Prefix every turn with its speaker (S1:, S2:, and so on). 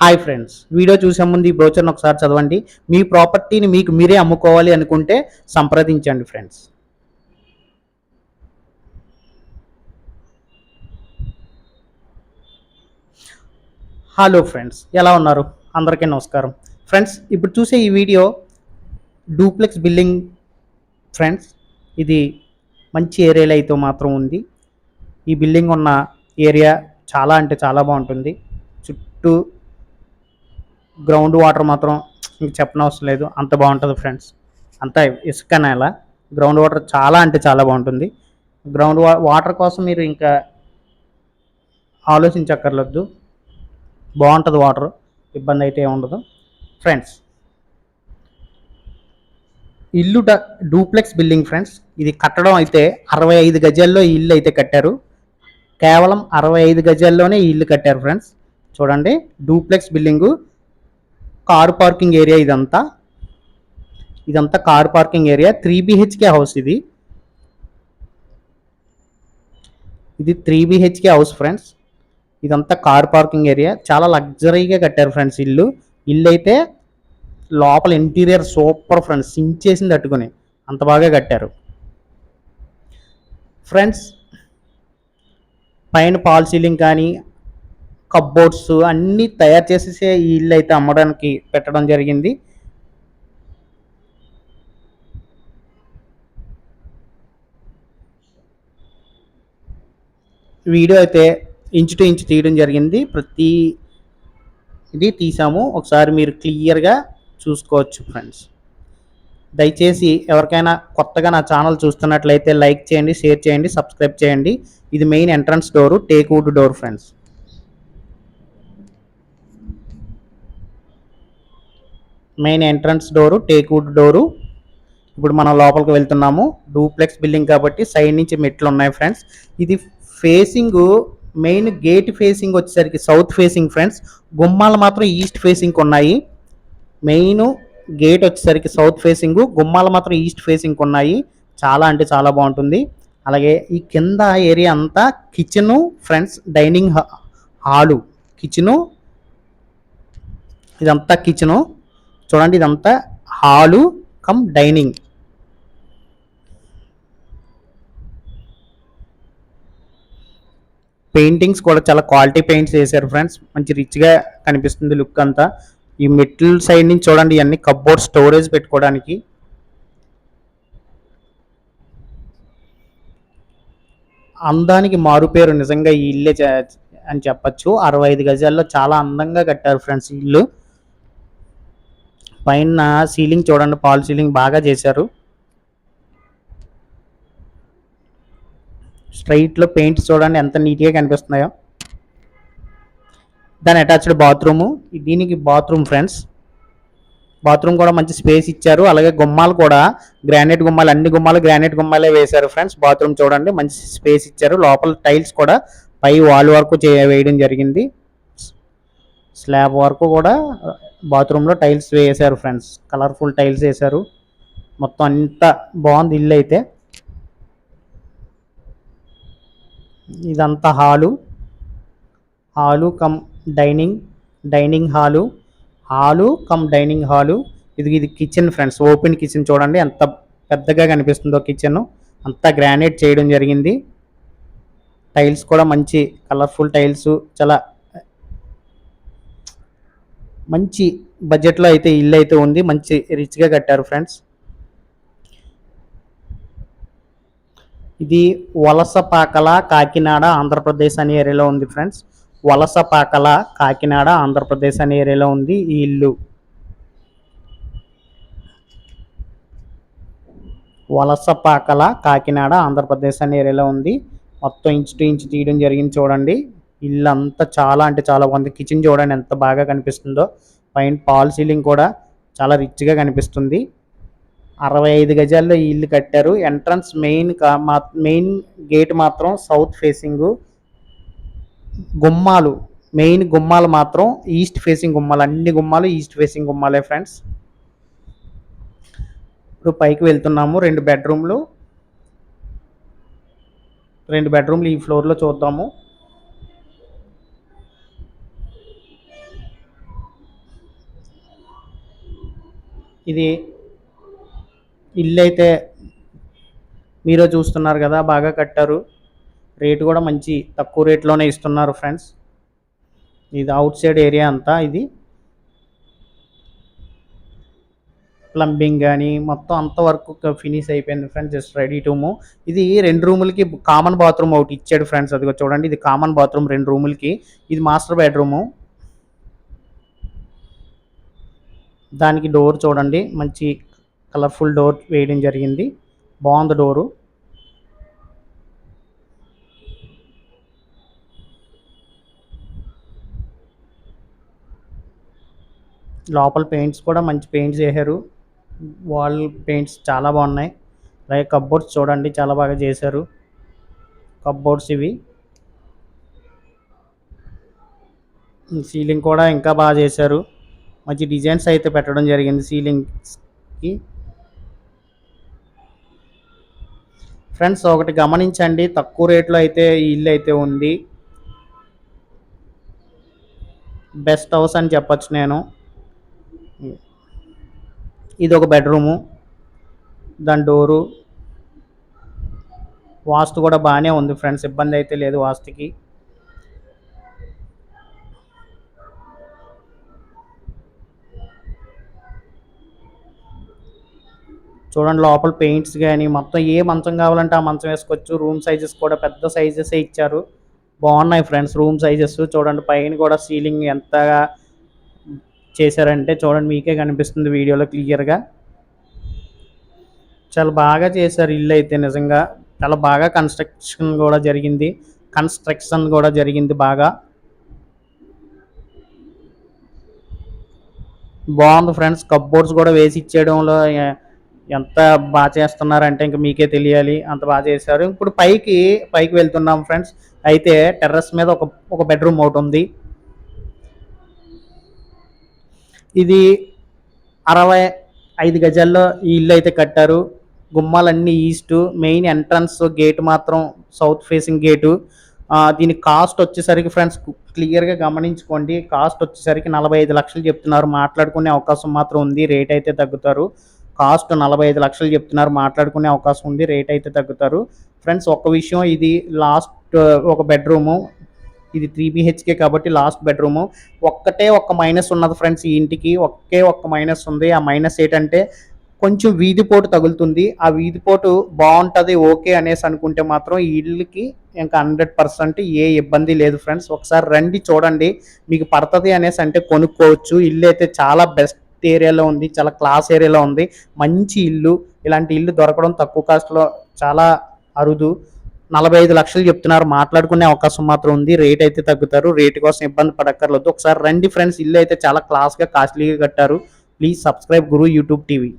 S1: Hi friends video చూసే ముందు ఈ బ్రోచర్ని ఒకసారి చదవండి. మీ ప్రాపర్టీని మీకు మీరే అమ్ముకోవాలి అనుకుంటే సంప్రదించండి ఫ్రెండ్స్ హలో ఫ్రెండ్స్ ఎలా ఉన్నారు? అందరికీ నమస్కారం. ఫ్రెండ్స్ ఇప్పుడు చూసే ఈ వీడియో డూప్లెక్స్ బిల్డింగ్ ఫ్రెండ్స్ ఇది మంచి ఏరియాలో అయితే మాత్రం ఉంది. ఈ బిల్డింగ్ ఉన్న ఏరియా చాలా అంటే చాలా బాగుంటుంది. చుట్టూ గ్రౌండ్ వాటర్ మాత్రం ఇంక చెప్పనవసరం లేదు. అంత బాగుంటుంది ఫ్రెండ్స్. అంతా ఇసుక నేల గ్రౌండ్ వాటర్ చాలా అంటే చాలా బాగుంటుంది. గ్రౌండ్ వా వాటర్ కోసం మీరు ఇంకా ఆలోచించక్కర్లేదు బాగుంటుంది వాటర్. ఇబ్బంది అయితే ఉండదు. ఫ్రెండ్స్ ఇల్లు డ డూప్లెక్స్ బిల్డింగ్ ఫ్రెండ్స్. ఇది కట్టడం అయితే అరవై ఐదు గజాల్లో ఇల్లు అయితే కట్టారు. కేవలం అరవై ఐదు గజాల్లోనే ఇల్లు కట్టారు ఫ్రెండ్స్. చూడండి duplex building. Car parking area ఇదంతా. ఇదంతా car parking area. Three BHK house ఇది. ఇది త్రీ బిహెచ్కే హౌస్ ఫ్రెండ్స్. ఇదంతా కార్ పార్కింగ్ ఏరియా. చాలా లగ్జరీగా కట్టారు ఫ్రెండ్స్ ఇల్లు. ఇల్లు అయితే లోపల ఇంటీరియర్ సూపర్ ఫ్రెండ్స్. సించేసింది తట్టుకొని అంత బాగా కట్టారు. ఫ్రెండ్స్ పైన పాల్ సీలింగ్ కానీ కబ్బోర్డ్స్ అన్నీ తయారు చేసేసే ఈ ఇల్లు అయితే అమ్మడానికి పెట్టడం జరిగింది. వీడియో అయితే ఇంచు టు ఇంచు తీయడం జరిగింది. ప్రతి ఇది తీసాము. ఒకసారి మీరు క్లియర్గా చూసుకోవచ్చు ఫ్రెండ్స్. దయచేసి ఎవరికైనా కొత్తగా నా ఛానల్ చూస్తున్నట్లయితే లైక్ చేయండి షేర్ చేయండి సబ్స్క్రైబ్ చేయండి. ఇది main entrance door teak wood door friends. Main entrance door teak wood door. ఇప్పుడు మనం లోపలికి వెళ్తున్నాము. డూప్లెక్స్ బిల్డింగ్ కాబట్టి సైడ్ నుంచి మెట్లు ఉన్నాయి ఫ్రెండ్స్. ఇది ఫేసింగ్ మెయిన్ గేట్ ఫేసింగ్ వచ్చేసరికి సౌత్ ఫేసింగ్ ఫ్రెండ్స్. గుమ్మాలు మాత్రం ఈస్ట్ ఫేసింగ్ ఉన్నాయి. మెయిన్ గేట్ వచ్చేసరికి సౌత్ ఫేసింగ్ గుమ్మాలు మాత్రం ఈస్ట్ ఫేసింగ్ ఉన్నాయి. చాలా అంటే చాలా బాగుంటుంది. అలాగే ఈ కింద ఏరియా అంతా kitchen friends dining hall. Kitchen ఇదంతా కిచెను. చూడండి ఇదంతా హాలు కమ్ డైనింగ్. పెయింటింగ్స్ కూడా చాలా క్వాలిటీ పెయింట్స్ వేశారు ఫ్రెండ్స్. మంచి రిచ్గా కనిపిస్తుంది లుక్ అంతా. ఈ మెట్ల సైడ్ నుంచి చూడండి ఇవన్నీ కబ్బోర్డ్ స్టోరేజ్ పెట్టుకోవడానికి. అందానికి మారుపేరు నిజంగా ఈ ఇల్లే అని చెప్పచ్చు. అరవై ఐదు గజాల్లో చాలా అందంగా కట్టారు ఫ్రెండ్స్ ఇల్లు. పైన సీలింగ్ చూడండి పాల్ సీలింగ్ బాగా చేశారు. స్ట్రైట్లో పెయింట్స్ చూడండి ఎంత నీట్గా కనిపిస్తున్నాయో. దాని అటాచ్డ్ బాత్రూము దీనికి బాత్రూమ్ ఫ్రెండ్స్ బాత్రూమ్ కూడా మంచి స్పేస్ ఇచ్చారు. అలాగే గుమ్మాలు కూడా గ్రానైట్ గుమ్మాలు అన్ని గుమ్మాలు గ్రానైట్ గుమ్మాలే వేశారు ఫ్రెండ్స్ బాత్రూమ్ చూడండి మంచి స్పేస్ ఇచ్చారు. లోపల టైల్స్ కూడా పై వాల్ వరకు చే వేయడం జరిగింది. స్లాబ్ వరకు కూడా బాత్రూంలో టైల్స్ వేసారు ఫ్రెండ్స్. కలర్ఫుల్ టైల్స్ వేశారు మొత్తం అంత బాగుంది ఇల్లు అయితే. ఇదంతా hall. Hall cum dining dining hall. Hall cum dining hall. ఇది ఇది కిచెన్ ఫ్రెండ్స్. ఓపెన్ కిచెన్ చూడండి. ఎంత పెద్దగా కనిపిస్తుందో కిచెన్. అంతా గ్రానైట్ చేయడం జరిగింది. టైల్స్ కూడా మంచి కలర్ఫుల్ టైల్స్. చాలా మంచి బడ్జెట్లో అయితే ఇల్లు అయితే ఉంది. మంచి రిచ్గా కట్టారు ఫ్రెండ్స్ ఇది వలసపాకల కాకినాడ ఆంధ్రప్రదేశ్ అనే ఏరియాలో ఉంది ఫ్రెండ్స్ వలసపాకల కాకినాడ ఆంధ్రప్రదేశ్ అనే ఏరియాలో ఉంది ఈ ఇల్లు. వలసపాకల కాకినాడ ఆంధ్రప్రదేశ్ అనే ఏరియాలో ఉంది. మొత్తం ఇంచు టు ఇంచు తీయడం జరిగింది చూడండి. ఇల్లు అంతా చాలా అంటే చాలా బాగుంది. కిచెన్ చూడండి ఎంత బాగా కనిపిస్తుందో. పైన పాల్ సీలింగ్ కూడా చాలా రిచ్గా కనిపిస్తుంది. అరవై ఐదు గజాల్లో ఈ ఇల్లు కట్టారు. ఎంట్రన్స్ మెయిన్ కా మా మెయిన్ గేట్ మాత్రం సౌత్ ఫేసింగ్ గుమ్మాలు. మెయిన్ గుమ్మాలు మాత్రం ఈస్ట్ ఫేసింగ్ గుమ్మాలు. అన్ని గుమ్మాలు ఈస్ట్ ఫేసింగ్ గుమ్మాలే ఫ్రెండ్స్. ఇప్పుడు పైకి వెళ్తున్నాము. రెండు బెడ్రూమ్లు. రెండు బెడ్రూమ్లు ఈ ఫ్లోర్లో చూద్దాము. ఇది ఇల్లు అయితే మీరే చూస్తున్నారు కదా బాగా కట్టారు. రేటు కూడా మంచి తక్కువ రేట్లోనే ఇస్తున్నారు ఫ్రెండ్స్. ఇది అవుట్ సైడ్ ఏరియా అంతా ఇది. ప్లంబింగ్ కానీ మొత్తం అంత వర్క్ ఫినిష్ అయిపోయింది friends just ready to move. ఇది రెండు రూములకి కామన్ బాత్రూమ్ ఒకటి ఇచ్చాడు ఫ్రెండ్స్ అదిగో చూడండి ఇది కామన్ బాత్రూమ్ రెండు రూములకి. ఇది మాస్టర్ బెడ్రూము. దానికి డోర్ చూడండి. మంచి కలర్ఫుల్ డోర్ వేయడం జరిగింది. బాగుంది డోరు లోపల పెయింట్స్ కూడా మంచి పెయింట్స్ వేశారు వాల్ పెయింట్స్ చాలా బాగున్నాయి. అలాగే కప్బోర్డ్స్ చూడండి చాలా బాగా చేశారు. కప్బోర్డ్స్ ఇవి. సీలింగ్ కూడా ఇంకా బాగా చేశారు. మంచి డిజైన్స్ అయితే పెట్టడం జరిగింది సీలింగ్కి ఫ్రెండ్స్ ఒకటి గమనించండి తక్కువ రేట్లో అయితే ఈ ఇల్లు అయితే ఉంది. బెస్ట్ హౌస్ అని చెప్పొచ్చు నేను. ఇది ఒక బెడ్రూము దాని డోరు. వాస్తు కూడా బాగానే ఉంది ఫ్రెండ్స్ ఇబ్బంది అయితే లేదు వాస్తుకి. చూడండి లోపల పెయింట్స్ కానీ మొత్తం ఏ మంచం కావాలంటే ఆ మంచం వేసుకోవచ్చు. రూమ్ సైజెస్ కూడా పెద్ద సైజెస్ ఇచ్చారు. బాగున్నాయి ఫ్రెండ్స్ రూమ్ సైజెస్. చూడండి పైన కూడా సీలింగ్ ఎంతగా చేశారంటే చూడండి మీకే కనిపిస్తుంది వీడియోలో క్లియర్గా చాలా బాగా చేశారు ఇల్లు అయితే నిజంగా. చాలా బాగా కన్స్ట్రక్షన్ కూడా జరిగింది. కన్స్ట్రక్షన్ కూడా జరిగింది బాగా. బాగుంది ఫ్రెండ్స్. కప్బోర్డ్స్ కూడా వేసి ఇచ్చేయడంలో ఎంత బాగా చేస్తున్నారంటే ఇంకా మీకే తెలియాలి అంత బాగా చేశారు. ఇప్పుడు పైకి పైకి వెళ్తున్నాం ఫ్రెండ్స్. అయితే టెర్రస్ మీద ఒక ఒక బెడ్రూమ్ ఒకటి ఉంది. ఇది అరవై ఐదు గజాల్లో ఈ ఇల్లు అయితే కట్టారు. గుమ్మాలన్నీ ఈస్ట్ మెయిన్ ఎంట్రన్స్ గేట్ మాత్రం సౌత్ ఫేసింగ్ గేటు. దీని కాస్ట్ వచ్చేసరికి ఫ్రెండ్స్ క్లియర్గా గమనించుకోండి. కాస్ట్ వచ్చేసరికి నలభై ఐదు లక్షలు చెప్తున్నారు. మాట్లాడుకునే అవకాశం మాత్రం ఉంది. రేట్ అయితే తగ్గుతారు. కాస్ట్ నలభై ఐదు లక్షలు చెప్తున్నారు మాట్లాడుకునే అవకాశం ఉంది రేట్ అయితే తగ్గుతారు. ఫ్రెండ్స్ ఒక్క విషయం ఇది లాస్ట్ ఒక బెడ్రూము ఇది త్రీ బిహెచ్కే కాబట్టి లాస్ట్ బెడ్రూము. ఒక్కటే ఒక్క మైనస్ ఉన్నది ఫ్రెండ్స్ ఈ ఇంటికి ఒకే ఒక్క మైనస్ ఉంది. ఆ మైనస్ ఏంటంటే కొంచెం వీధిపోటు తగులుతుంది. ఆ వీధిపోటు బాగుంటుంది ఓకే అనేసి అనుకుంటే మాత్రం ఈ ఇల్లుకి ఇంకా హండ్రెడ్ పర్సెంట్ ఏ ఇబ్బంది లేదు ఫ్రెండ్స్. ఒకసారి రండి చూడండి మీకు పడుతుంది అనేసి అంటే కొనుక్కోవచ్చు. ఇల్లు అయితే చాలా బెస్ట్ ఏరియాలో ఉంది చాలా క్లాస్ ఏరియాలో ఉంది. మంచి ఇల్లు ఇలాంటి ఇల్లు దొరకడం తక్కువ కాస్ట్లో చాలా అరుదు. నలభై ఐదు లక్షలు చెప్తున్నారు మాట్లాడుకునే అవకాశం మాత్రం ఉంది. రేట్ అయితే తగ్గుతారు రేట్ కోసం ఇబ్బంది పడక్కర్లేదు. ఒకసారి రండి ఫ్రెండ్స్ ఇల్లు అయితే చాలా క్లాస్గా కాస్ట్లీగా కట్టారు. Please subscribe Guru YouTube TV.